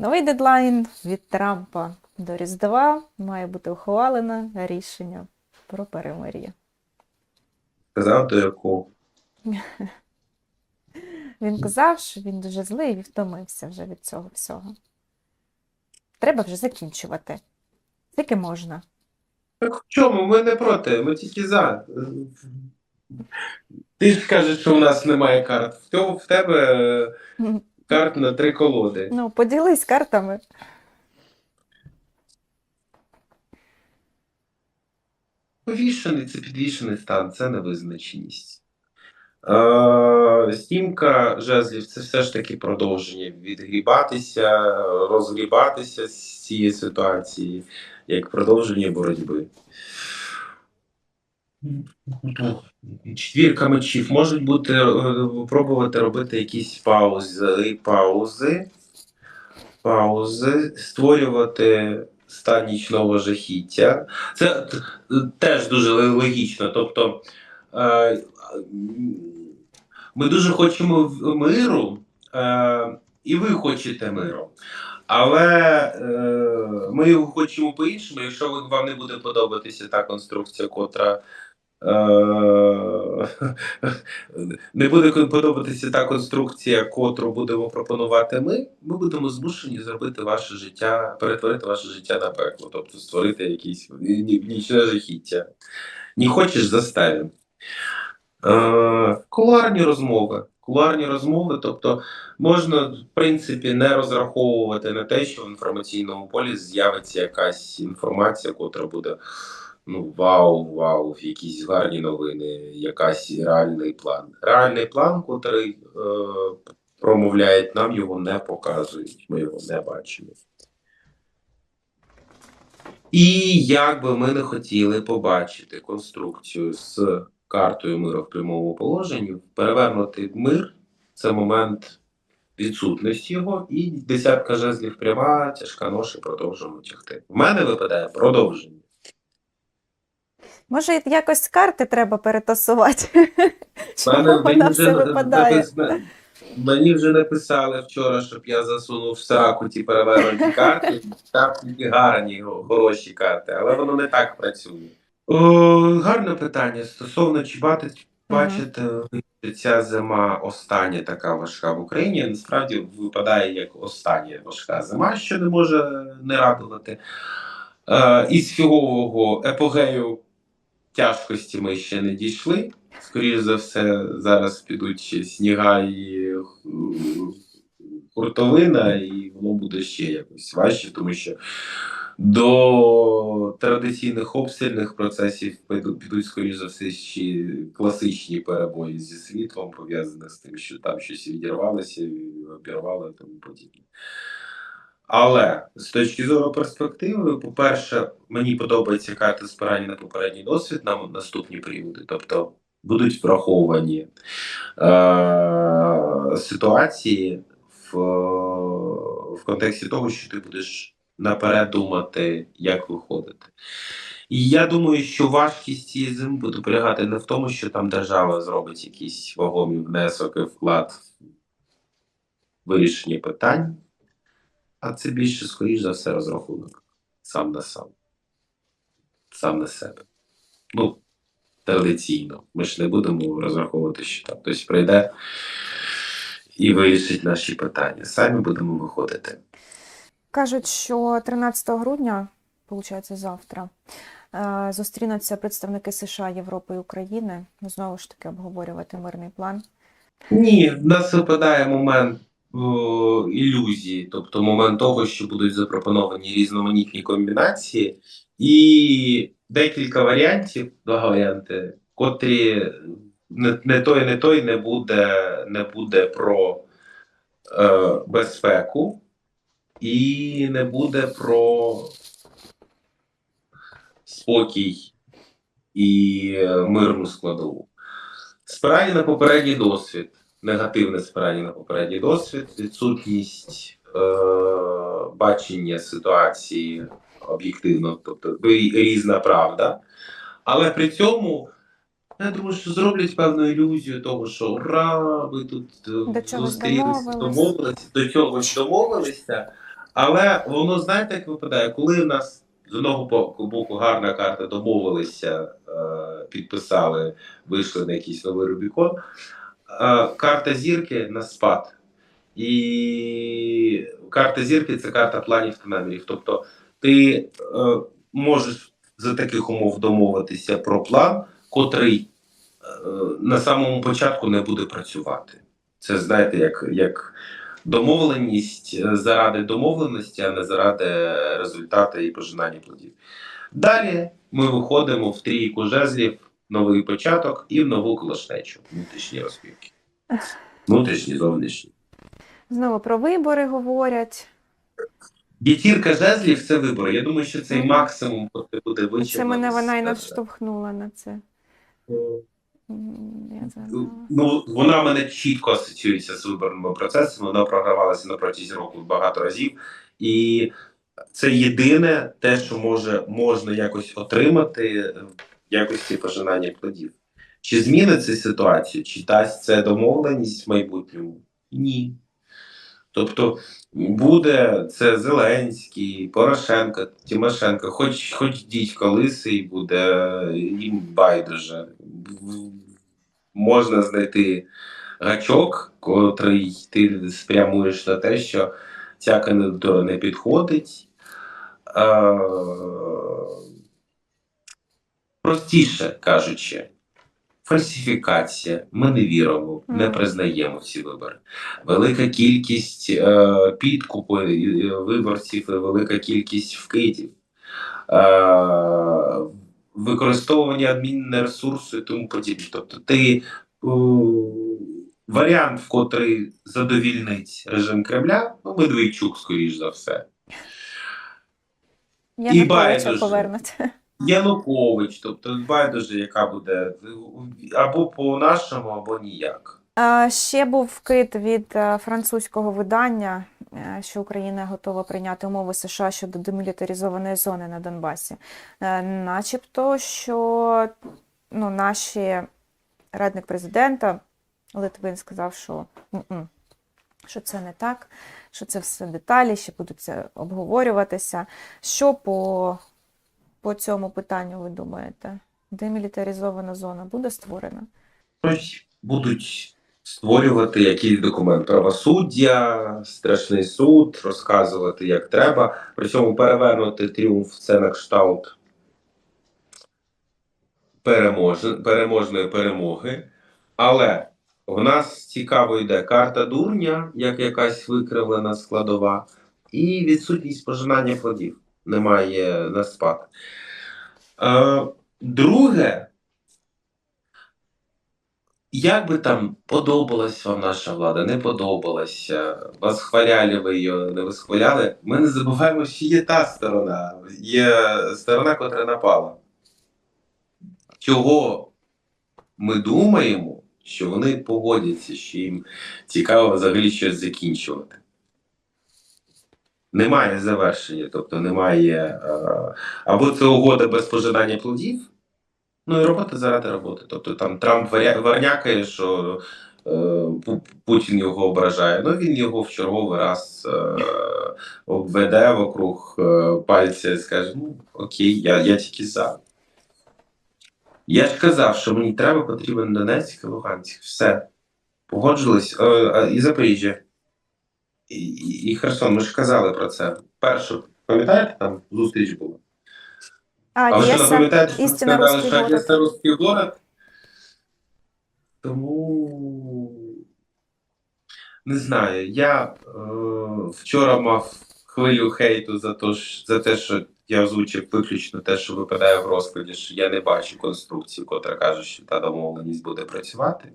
Новий дедлайн від Трампа до Різдва має бути ухвалене рішення про перемир'я. Сказав до якого. Він казав, що він дуже злий і втомився вже від цього всього. Треба вже закінчувати. Скільки можна? Так в чому? Ми не проти, ми тільки за. Ти ж кажеш, що у нас немає карт. В тебе е, карт на три колоди. Ну, поділись картами. Повішений це підвішений стан, це невизначеність. Е, Стімка жезлів це все ж таки продовження відгрібатися, розгрібатися з цієї ситуації, як продовження боротьби. Четвірка мечів можуть бути е, пробувати робити якісь паузи, паузи, паузи, створювати стан нічного жахіття. Це теж дуже логічно. Тобто е, ми дуже хочемо миру, е, і ви хочете миру. Але ми його хочемо по-іншому, якщо вам не буде подобатися та конструкція, котра. Е, не буде подобатися та конструкція, котру будемо пропонувати ми, ми будемо змушені зробити ваше життя, перетворити ваше життя на пекло, тобто створити якісь ні- ні- нічне жахіття. Не хочеш заставимо. Е, кулуарні розмови. Кулуарні розмови, тобто можна, в принципі, не розраховувати на те, що в інформаційному полі з'явиться якась інформація, котра буде ну, вау, вау, якісь гарні новини, якась реальний план. Реальний план, котрий е, промовляють нам, його не показують, ми його не бачимо. І як би ми не хотіли побачити конструкцію з картою миру в прямому положенні, перевернути мир це момент відсутності його, і десятка жезлів пряма, тяжка ноша, продовжуємо тягти. В мене випадає продовження. Може, якось карти треба перетасувати? Чому вона мені все вже випадає? Мені вже написали вчора, щоб я засунув в сраку ті перевернуті карти. Там тільки гарні, хороші карти, але воно не так працює. О, гарне питання. Стосовно чи бачите, ця зима остання така важка в Україні. Насправді випадає як остання важка зима, що не може не радувати. Е, із фігового епогею тяжкості ми ще не дійшли. Скоріше за все, зараз підуть сніга і е, хуртовина, і воно буде ще якось важче, тому що до традиційних обстрільних процесів підуть, скоріше за все, ще класичні перебої зі світлом, пов'язані з тим, що там щось відірвалося, обірвало і тому подібне. Але з точки зору перспективи, по-перше, мені подобається карти спирання на попередній досвід на наступні періоди. Тобто будуть враховані е- ситуації в, в контексті того, що ти будеш наперед думати, як виходити. І я думаю, що важкість цієї зими буде полягати не в тому, що там держава зробить якийсь вагомий внесок і вклад в вирішення питань. А це більше, скоріш за все, розрахунок сам на сам. Сам на себе. Ну, традиційно. Ми ж не будемо розраховувати, що там хтось прийде і вирішить наші питання. Самі будемо виходити. Кажуть, що 13 грудня, виходить, завтра, е, зустрінуться представники США, Європи і України. Знову ж таки обговорювати мирний план. Ні, в нас випадає момент ілюзії, тобто момент того, що будуть запропоновані різноманітні комбінації, і декілька варіантів, два варіанти, котрі не, не той, не той не буде, не буде про е, безпеку і не буде про спокій і е, мирну складову. Спирання на попередній досвід, негативне спирання на попередній досвід, відсутність е, бачення ситуації об'єктивно, тобто різна правда. Але при цьому я думаю, що зроблять певну ілюзію того, що ура, ми тут е, зустрілися, домовилися, до чогось домовилися. Але воно, знаєте, як випадає, коли в нас з одного боку гарна карта домовилися, е, підписали, вийшли на якийсь новий Рубікон, карта зірки на спад. І карта зірки це карта планів та намірів. Тобто ти е, можеш за таких умов домовитися про план, котрий е, на самому початку не буде працювати. Це знаєте, як, як домовленість е, заради домовленості, а не заради результату і пожинання плодів. Далі ми виходимо в трійку жезлів, новий початок і в нову колошнечу. Внутрішні розпівки. Внутрішні, зовнішні. Знову про вибори говорять. П'ятірка жезлів це вибори. Я думаю, що цей максимум буде вичерпаний. Це мене вона і наштовхнула на це. Я. Ну, вона мене чітко асоціюється з виборними процесами. Вона програвалася на протязі року багато разів, і це єдине те, що може можна якось отримати якості пожинання плодів. Чи змінить це ситуацію, чи дасть це домовленість в майбутньому? Ні. Тобто буде це Зеленський, Порошенко, Тимошенко, хоч, хоч дідько лисий буде їм байдуже. Можна знайти гачок, котрий ти спрямуєш на те, що ця кандидатура не підходить. Простіше кажучи, фальсифікація. Ми не віримо, не признаємо ці вибори. Велика кількість е, підкупу е, виборців і велика кількість вкидів. Е, використовування адмінресурсу і тому подібне. Тобто ти е, варіант, в котрий задовільнить режим Кремля, ну, Медведчук, скоріш за все. Януковича байдуже. повернуть. Янукович, тобто байдуже, яка буде або по-нашому, або ніяк. Ще був вкид від е, французького видання, е, що Україна готова прийняти умови США щодо демілітаризованої зони на Донбасі. Е, Начебто, що ну, наші радник президента Литвин сказав, що, що це не так, що це все деталі, ще будуть обговорюватися. Що по, по цьому питанню ви думаєте? Демілітаризована зона буде створена? Будуть створювати якийсь документ правосуддя, страшний суд, розказувати як треба. При цьому перевернути тріумф це на кшталт перемож... переможної перемоги. Але в нас цікаво йде карта дурня, як якась викривлена складова, і відсутність пожинання плодів. Немає на спад. Е, друге, як би там подобалась вам наша влада, не подобалася, вас хваляли ви її, не восхваляли, ми не забуваємо, що є та сторона, є сторона, котра напала. Чого ми думаємо, що вони погодяться, що їм цікаво взагалі щось закінчувати. Немає завершення, тобто немає. Е, або це угода без пожинання плодів, Ну і робота заради роботи. Тобто там Трамп варнякає, що е, Путін його ображає. Ну він його в черговий раз е, обведе вокруг пальця і скаже: ну окей, я, я тільки за. Я ж казав, що мені треба потрібен Донецьк і Луганськ. Все. Погоджились. І Запоріжжя. І, і, Херсон. Ми ж казали про це. Першу, пам'ятаєте, там зустріч була? А, А ви що не пам'ятаєте, що сказали, що. Одеса русський город? Тому не знаю. Я е, вчора мав хвилю хейту за, то, за те, що я озвучив виключно те, що випадає в розкладі, що я не бачу конструкції, котра каже, що та домовленість буде працювати.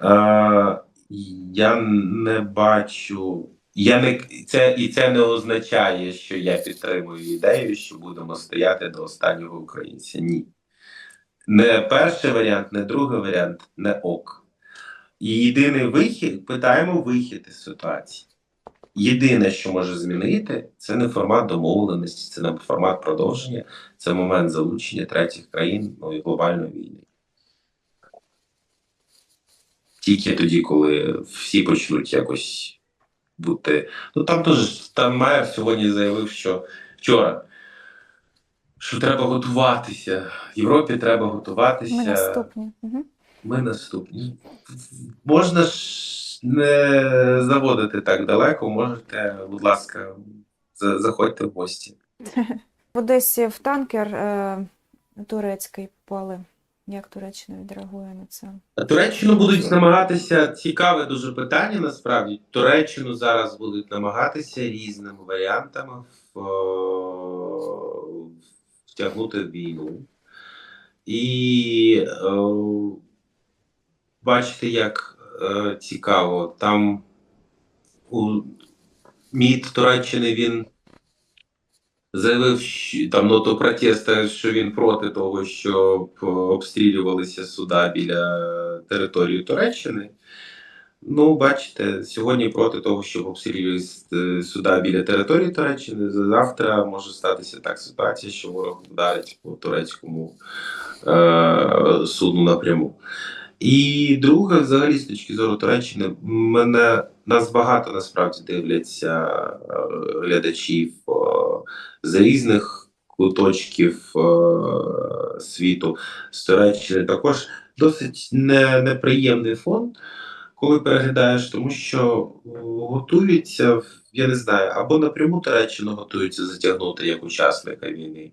Е, я не бачу. Я не це і це не означає, що я підтримую ідею, що будемо стояти до останнього українця. Ні. Не перший варіант, не другий варіант, не ок. І єдиний вихід, питаємо вихід із ситуації. Єдине, що може змінити, це не формат домовленості, це не формат продовження, це момент залучення третіх країн ну, глобальної війни. Тільки тоді, коли всі почнуть якось бути. Ну там теж там Майер сьогодні заявив, що вчора. Що треба готуватися. В Європі треба готуватися. Ми наступні. Угу. Ми наступні. Можна ж не заводити так далеко, можете, будь ласка, заходьте в гості. В Одесі в танкер е, турецький попали. Як Туреччина відреагує на це? Туреччину будуть намагатися цікаве дуже питання. Насправді Туреччину зараз будуть намагатися різними варіантами в, е, втягнути в війну. І е, бачите, як е, цікаво, там у МІД Туреччини він заявив там ноту протесту, що він проти того, щоб обстрілювалися суда біля території Туреччини. Ну, бачите, сьогодні проти того, щоб обстрілювалися е, суда біля території Туреччини. Завтра може статися так ситуація, що ворог вдарить по турецькому е, суду напряму. І друге, взагалі, з точки зору Туреччини, мене нас багато насправді дивляться е, глядачів е, з різних куточків е, світу з Туреччини. Також досить не, неприємний фон, коли переглядаєш, тому що готуються, я не знаю, або напряму Туреччину готуються затягнути як учасника війни,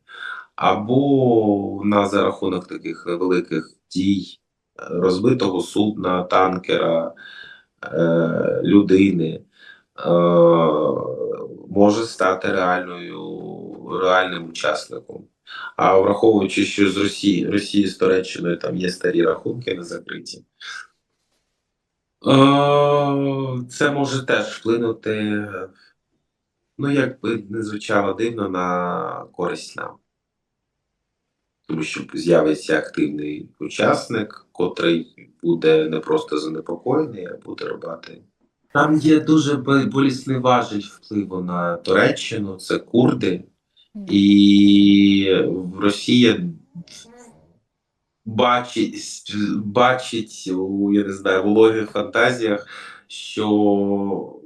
або на за рахунок таких невеликих дій розбитого судна, танкера, е, людини е, може стати реальною реальним учасником. А враховуючи, що з Росії, Росії з Туреччиною там є старі рахунки не закриті, е, це може теж вплинути, ну як би не звучало дивно, на користь нам. Тому що з'явиться активний учасник, котрий буде не просто занепокоєний, а буде робити. Там є дуже бо- болісний важіль впливу на Туреччину, це курди, і Росія бачить, бачить у я не знаю, вологих фантазіях, що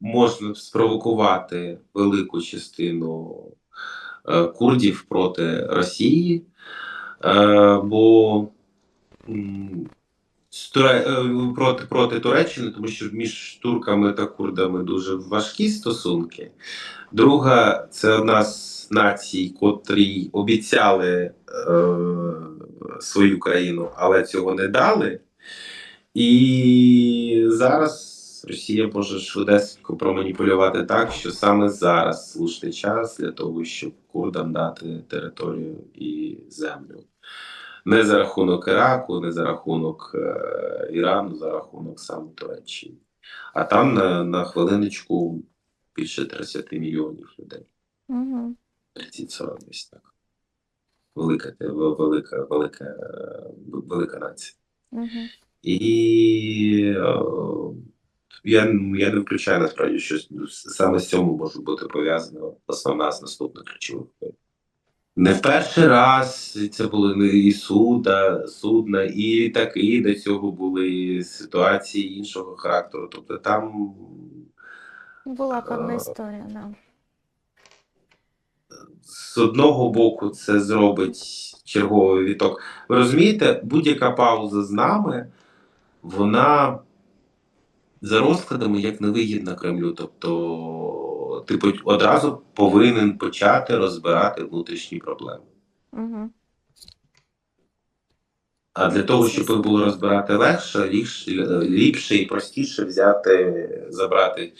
можна спровокувати велику частину е, курдів проти Росії, бо з Туре- е, проти, проти Туреччини, тому що між турками та курдами дуже важкі стосунки. Друга, це одна з націй, котрі обіцяли е, свою країну, але цього не дали. І зараз Росія може швидесенько проманіпулювати так, що саме зараз слушний час для того, щоб курдам дати територію і землю. Не за рахунок Іраку, не за рахунок е, Ірану, за рахунок саме Туреччини. А там на, на хвилиночку більше 30 мільйонів людей. Угу. 30-40 десь так. Велика, те- велика, велика, е, велика нація. Угу. І е, я, я не включаю насправді, що саме з цьому може бути пов'язана основна з наступних подій. Не в перший раз це були і суда, судна, і літаки до цього були ситуації іншого характеру. Тобто там Була певна Е, історія, да. з одного боку це зробить черговий віток. Ви розумієте, будь-яка пауза з нами, вона за розкладами як невигідна Кремлю. Тобто, ти по- одразу повинен почати розбирати внутрішні проблеми. Угу. А для того, щоб їх було розбирати легше, ліпше, і простіше взяти, забрати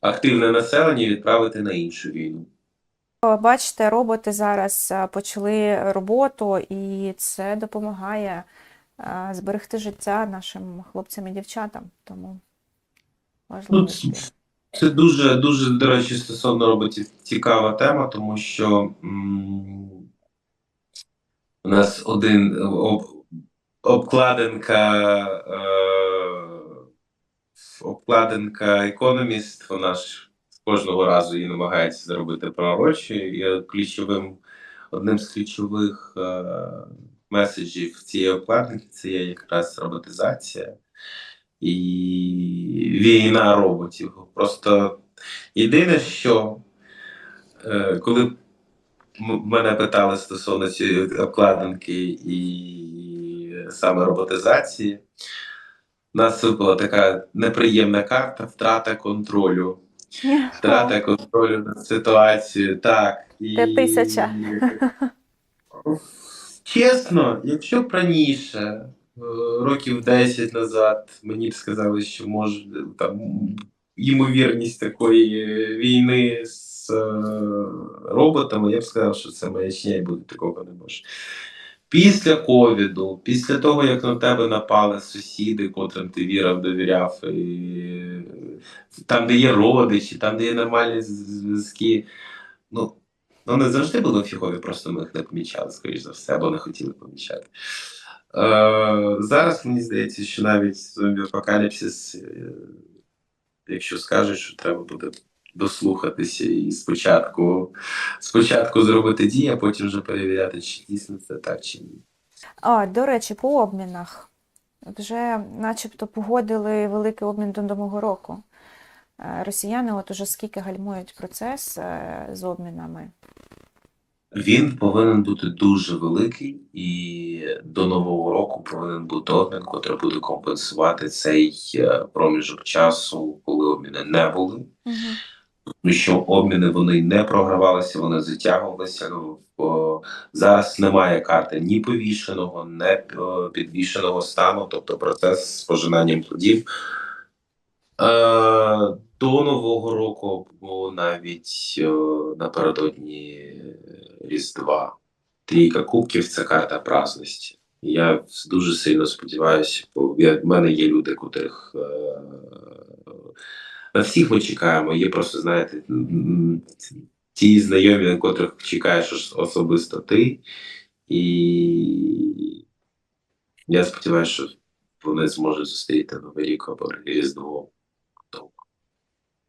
активне населення і відправити на іншу війну. Бачите, роботи зараз почали роботу, і це допомагає зберегти життя нашим хлопцям і дівчатам. Тому це, це дуже, дуже, до речі, стосовно роботів цікава тема, тому що м, у нас один об, обкладинка, е, обкладинка економіст, вона ж кожного разу її намагається зробити пророчою. І ключовим, одним з ключових е, меседжів цієї обкладинки це є якраз роботизація. І війна роботів. Просто єдине, що е, коли мене питали стосовно цієї обкладинки і саме роботизації, у нас була така неприємна карта втрата контролю. Втрата контролю над ситуацією, так. І... Те тисяча. Чесно, якщо б раніше, років 10 назад, мені б сказали, що може там ймовірність такої війни з е, роботами, я б сказав, що це маячня і буде такого не може. Після ковіду, після того, як на тебе напали сусіди, котрим ти вірив, довіряв, і там, де є родичі, там, де є нормальні зв'язки, ну, ну не завжди були фігові, просто ми їх не помічали, скоріш за все, або не хотіли помічати. Е, зараз мені здається, що навіть зомбі-апокаліпсис, е, якщо скажуть, що треба буде дослухатися і спочатку, спочатку зробити дії, а потім вже перевіряти, чи дійсно це так, чи ні. А, до речі, по обмінах. Вже начебто погодили великий обмін до Нового року. Е, Росіяни от уже скільки гальмують процес е, з обмінами. Він повинен бути дуже великий, і до нового року повинен бути обмін, який буде компенсувати цей е, проміжок часу, коли обміни не були. Тому що обміни вони не програвалися, вони затягувалися. Ну, о, зараз немає карти ні повішеного, ні підвішеного стану, тобто процес з пожинанням плодів. Е, до Нового року, або навіть е, напередодні Різдва. Трійка кубків це карта праздності. Я дуже сильно сподіваюся, бо в мене є люди, котрих е, на всіх ми чекаємо. Є просто, знаєте, ті знайомі, на котрих чекаєш особисто ти. І я сподіваюся, що вони зможуть зустріти Новий рік або Різдво.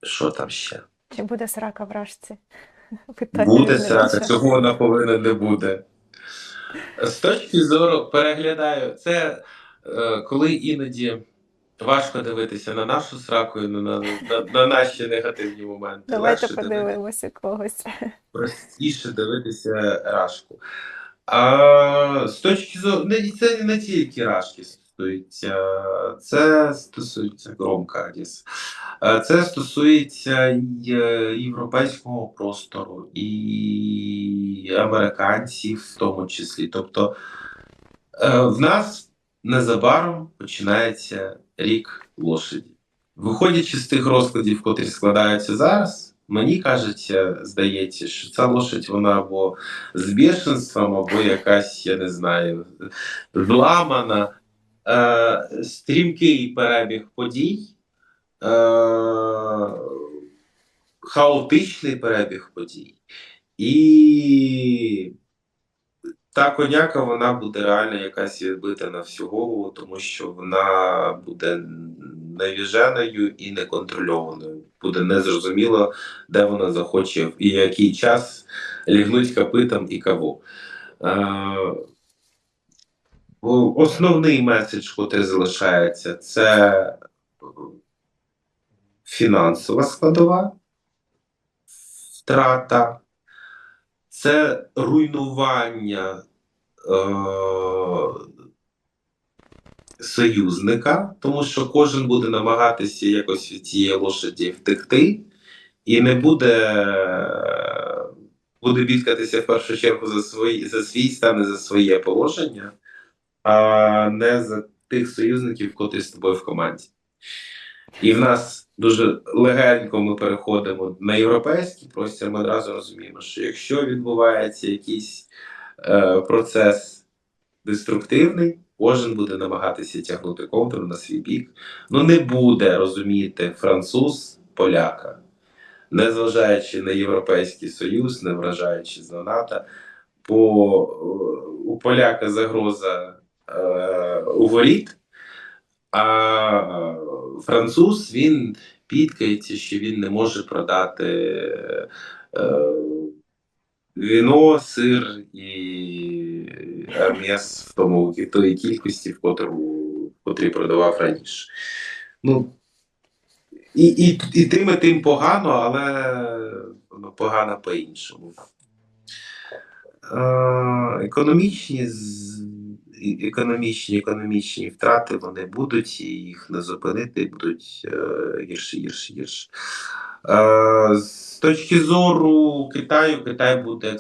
Що там ще? Чи буде срака в рашці? Питання Буде срака, цього вона повинна не буде. З точки зору переглядаю, це е, коли іноді важко дивитися на нашу сраку і на, на, на, на наші негативні моменти. Давайте Легше подивимося когось. простіше дивитися рашку. А з точки зору, не, це не тільки рашки це стосується громка Адіс. Е, Це стосується е, європейського простору і американців в тому числі. Тобто е, в нас незабаром починається рік лошаді. Виходячи з тих розкладів, котрі складаються зараз, мені кажеться, здається, що ця лошадь вона або з бешенством, або якась, я не знаю, зламана. Е, стрімкий перебіг подій, е, хаотичний перебіг подій. І та коняка вона буде реально якась відбита на всю голову, тому що вона буде невіженою і неконтрольованою. Буде незрозуміло, де вона захоче і який час лягнуть копитом і кого. Е, Основний меседж, який залишається, це е, фінансова складова, втрата, це руйнування е, союзника, тому що кожен буде намагатися якось від цієї лошаді втекти, і не буде, буде бідкатися в першу чергу за, свої, за свій стан і за своє положення, а не за тих союзників, котрі з тобою в команді. І в нас дуже легенько ми переходимо на європейський простір. Ми одразу розуміємо, що якщо відбувається якийсь е, процес деструктивний, кожен буде намагатися тягнути контур на свій бік. Ну не буде розуміти француз поляка, незважаючи на Європейський Союз, не вражаючи на НАТО, бо е, у поляка загроза у воріт. А француз він підкається, що він не може продати е, віно, сир і арм'яс в тому тої кількості, в котрій продавав раніше. ну, і, і, і тим, і тим погано, але ну, погано по-іншому. Е, економічні, економічні, економічні втрати вони будуть, і їх не зупинити, будуть гірше, гірше, гірше. З точки зору Китаю, Китай буде е,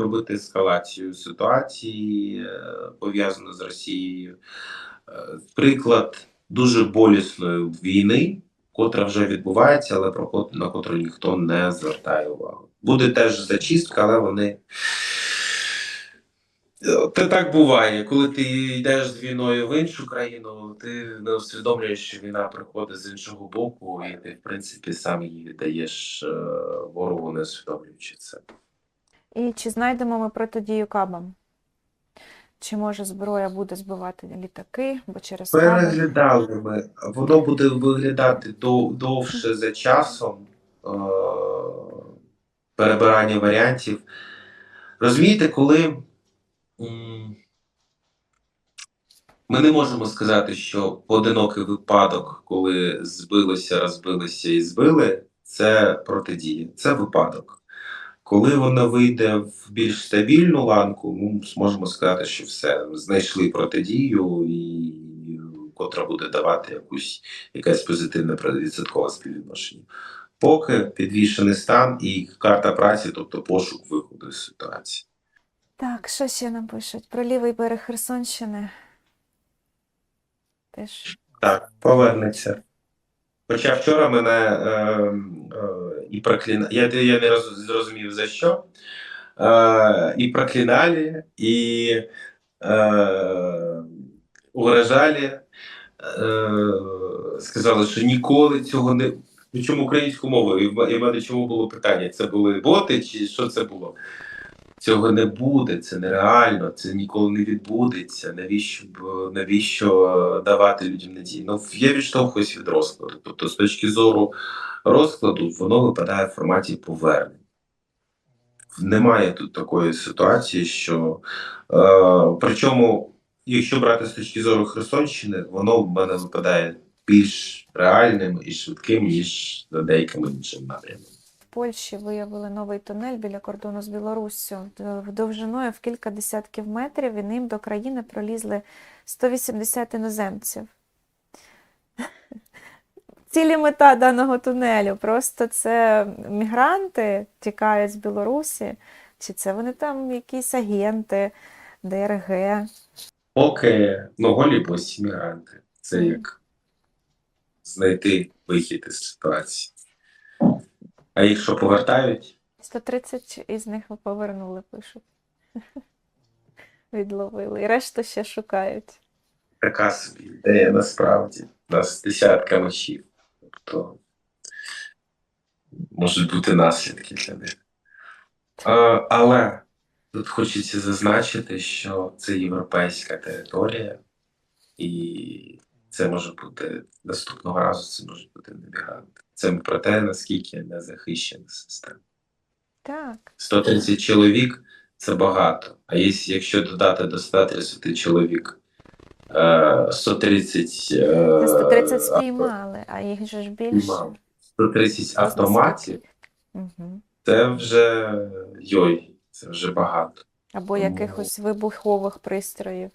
робити ескалацію ситуації, е, пов'язану з Росією. Е, приклад дуже болісної війни, котра вже відбувається, але про на котру ніхто не звертає увагу. Буде теж зачистка, але вони. Це так буває, коли ти йдеш з війною в іншу країну, ти не усвідомлюєш, що війна приходить з іншого боку, і ти, в принципі, сам її віддаєш е, ворогу, не усвідомлюючи це. І чи знайдемо ми протидію кабам? Чи може зброя буде збивати літаки, бо через? Переглядали ми. Воно буде виглядати дов- довше за часом е- перебирання варіантів. Розумієте, коли ми не можемо сказати, що поодинокий випадок, коли збилося, розбилося і збили, це протидія, це випадок. Коли вона вийде в більш стабільну ланку, ми зможемо сказати, що все, знайшли протидію, і котра буде давати якусь якесь позитивне відсоткове співвідношення. Поки підвішений стан і карта праці, тобто пошук виходу з ситуації. Так, що ще нам пишуть? Про лівий берег Херсонщини. Теж Так, повернеться. Хоча вчора мене е, е, і проклина... я, я не роз, зрозумів за що. Е, і проклинали, і е, угрожали, е, сказали, що ніколи цього не. Причому українською мовою, і в м- і в мене чому було питання? Це були боти, чи що це було? Цього не буде, це нереально, це ніколи не відбудеться. Навіщо навіщо давати людям надію? Ну я відштовхуюсь від розкладу. Тобто, з точки зору розкладу, воно випадає в форматі повернень. Немає тут такої ситуації, що е, причому, якщо брати з точки зору Херсонщини, воно в мене випадає більш реальним і швидким, ніж за деякими іншими напрямами. Польщі виявили новий тунель біля кордону з Білоруссю довжиною в кілька десятків метрів, і ним до країни пролізли 180 іноземців. Цілі мета даного тунелю. Просто це мігранти тікають з Білорусі, чи це вони там якісь агенти, ДРГ. Поки ну, голі мігранти. Це як знайти вихід із ситуації. А їх що повертають? 130 із них повернули, пишуть. Відловили. І решту ще шукають. Така собі ідея насправді. У нас десятка мечів. Тобто можуть бути наслідки для них. А, але тут хочеться зазначити, що це європейська територія, і це може бути наступного разу, це може бути не. Це про те, наскільки не захищена система. Так. 130 чоловік це багато. А якщо додати до 130 чоловік е, 130, е, 130 спіймали, а їх же ж більше. 130 автоматів, Угу. це вже йой, це вже багато. Або якихось вибухових пристроїв.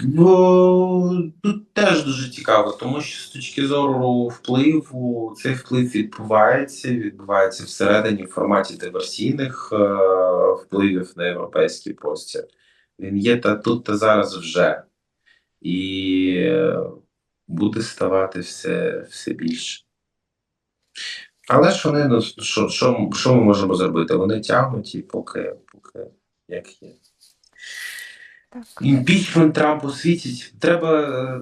Бо тут теж дуже цікаво, тому що з точки зору впливу, цей вплив відбувається, відбувається всередині в форматі диверсійних е, впливів на європейський простір. Він є та тут та зараз вже. І е, буде ставати все, все більше. Але ж вони, ну, що, що, що ми можемо зробити? Вони тягнуть і поки, поки як є. Імпічмент Трампу світить. Треба е,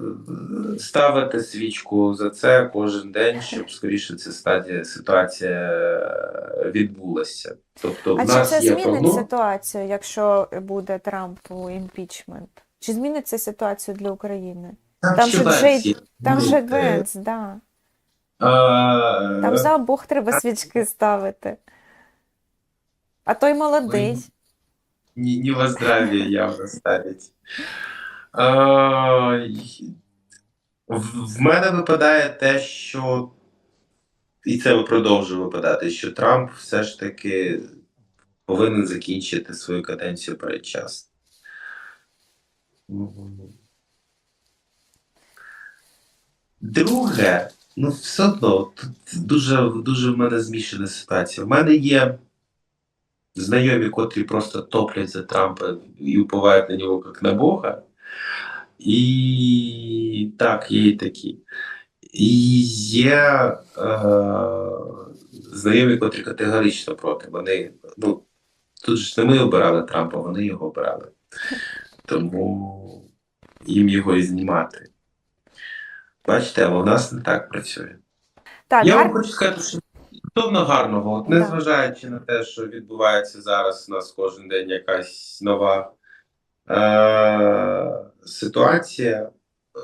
ставити свічку за це кожен день, щоб скоріше ця стадія ситуація е, відбулася. Тобто, в А чи це є змінить прогноз. ситуацію, якщо буде Трампу імпічмент? Чи змінить це ситуацію для України? Там ще же Джей- Там же Е, Венс, да. е, Там за обох треба свічки ставити. А той молодий. Не, не во здравие явно ставить. В мене випадає те, що і це продовжує випадати, що Трамп все ж таки повинен закінчити свою каденцію передчасно. Друге, ну все одно тут дуже, дуже в мене змішана ситуація. В мене є знайомі, котрі просто топлять за Трампа і уповають на нього як на Бога. І так, є і такі. І є е, знайомі, котрі категорично проти. Вони, ну, тут ж не ми обирали Трампа, вони його обирали. Тому їм його і знімати. Бачите, але у нас не так працює. Так, Я вам хочу сказати, що стосовно гарного, незважаючи на те, що відбувається зараз, у нас кожен день якась нова е- ситуація. Е-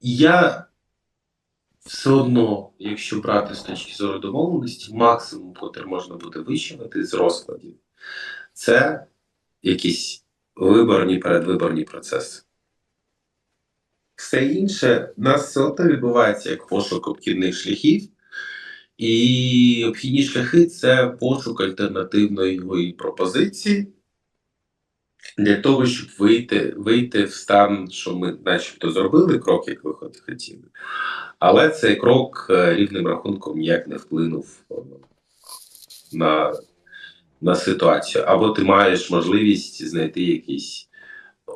я все одно, якщо брати з точки зору домовленості, максимум, котрий можна буде вичинити з розкладів, це якісь виборні передвиборні процеси. Все інше в нас все одно відбувається як пошук обхідних шляхів, і обхідні шляхи це пошук альтернативної пропозиції для того, щоб вийти, вийти в стан, що ми начебто зробили крок, як ви хотіли. Але цей крок е, рівним рахунком ніяк не вплинув е, на, на ситуацію. Або ти маєш можливість знайти якийсь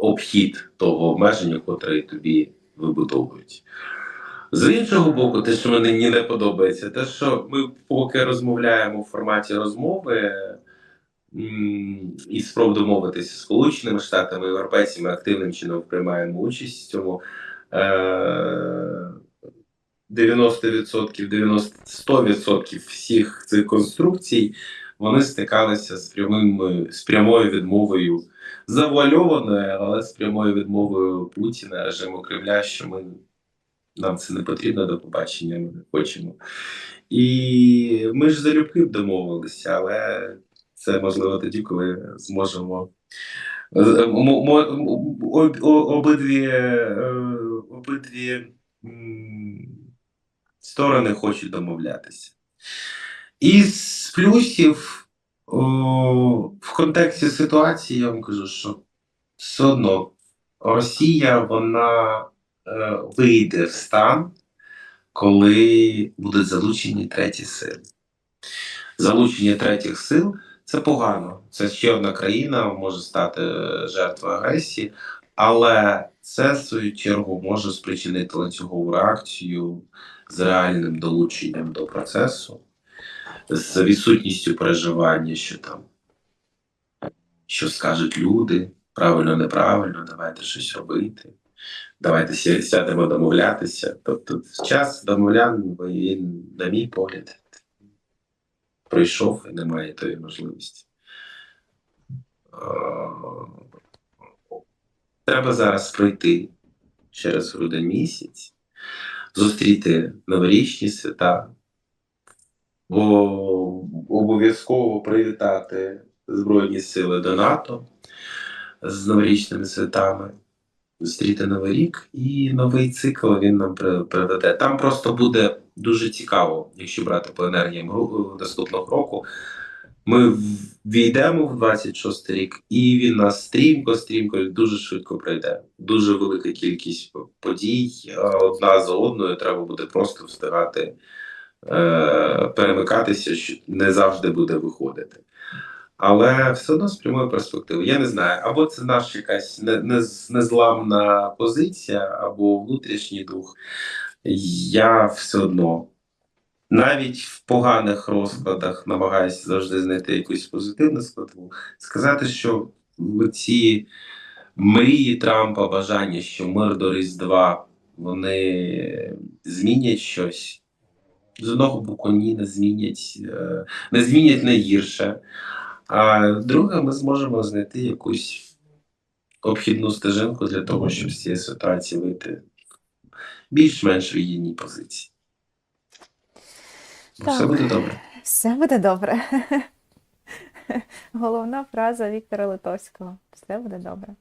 обхід того обмеження, котре тобі вибудовують. З іншого боку, те, що мені не подобається, те, що ми поки розмовляємо в форматі розмови і спроб домовитися з Сполученими Штатами, європейцями активним чином приймаємо участь в цьому. Е- 90%, 90, 100% всіх цих конструкцій вони стикалися з прямим з прямою відмовою завуальованою, але з прямою відмовою Путіна, режиму Кремля, що ми нам це не потрібно до побачення, ми не хочемо. І ми ж залюбки домовилися, але це можливо тоді, коли зможемо. Обидві, е, обидві сторони хочуть домовлятися. Із плюсів о, в контексті ситуації я вам кажу, що все одно Росія вона е, вийде в стан, коли будуть залучені треті сили. Залучення третіх сил це погано. Це ще одна країна може стати е, жертвою агресії, але це, в свою чергу, може спричинити ланцюгову реакцію з реальним долученням до процесу, з відсутністю переживання, що там, що скажуть люди, правильно, неправильно, давайте щось робити. Давайте сядемо домовлятися. Тобто час домовляння, на мій погляд, пройшов і немає тої можливості. Е, Треба зараз пройти через грудень місяць, зустріти новорічні свята, обов'язково привітати Збройні Сили до НАТО з новорічними святами, зустріти Новий рік і новий цикл він нам при- приведе. Там просто буде дуже цікаво, якщо брати по енергіям наступного року. Ми війдемо в 26 рік, і він нас стрімко, стрімко дуже швидко пройде. Дуже велика кількість подій одна за одною. Треба буде просто встигати е, перемикатися, що не завжди буде виходити. Але все одно з прямої перспективи. Я не знаю, або це наша якась не- не- незламна позиція, або внутрішній дух. Я все одно навіть в поганих розкладах намагаюся завжди знайти якусь позитивну складову. Сказати, що ці мрії Трампа, бажання, що мир до Різдва вони змінять щось. З одного боку, ні, не змінять, е, не змінять не гірше. А друге, ми зможемо знайти якусь обхідну стежинку для того, щоб з цієї ситуації вийти більш-менш в вигідній позиції. Так. Все буде добре. Все буде добре. Головна фраза Віктора Литовського. Все буде добре.